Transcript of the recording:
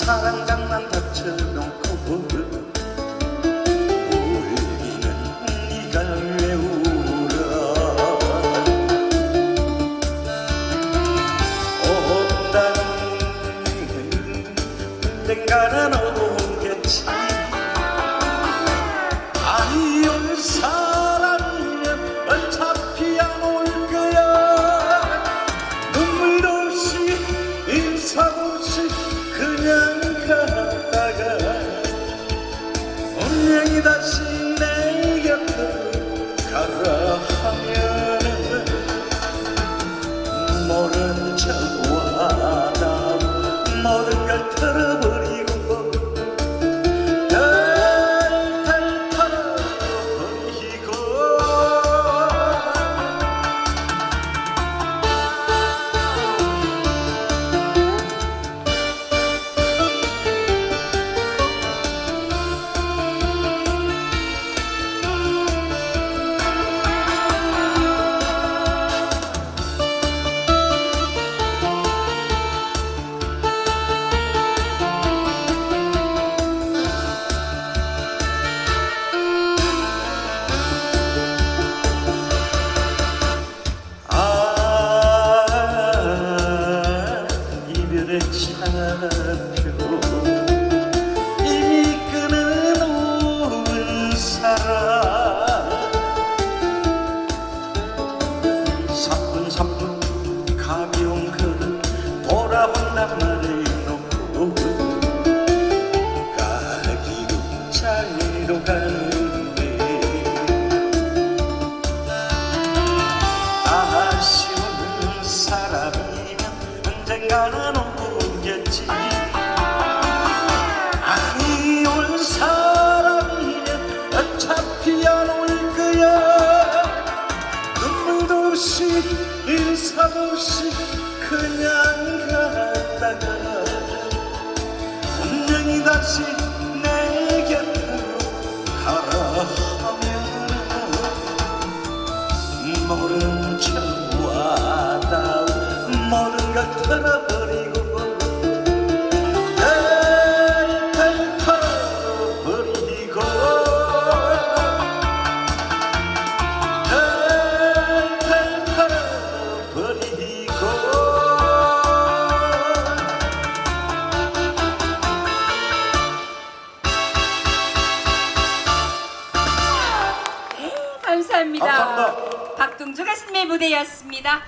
내치는 사랑 장난 닥쳐놓고 울기는 네가 왜 울어 온다는 언젠가는 오겠지 다시 내 곁으로 가라 하면은 모른 척와 나 모든 걸 털어버 사뿐사뿐 가벼운 그를 돌아온단 말해놓고 가기로 자리로 가는데 아쉬운 사람이면 언젠가는 없이 그냥 가다가 운명이 다시 감사합니다. 박동조 가수님의 무대였습니다.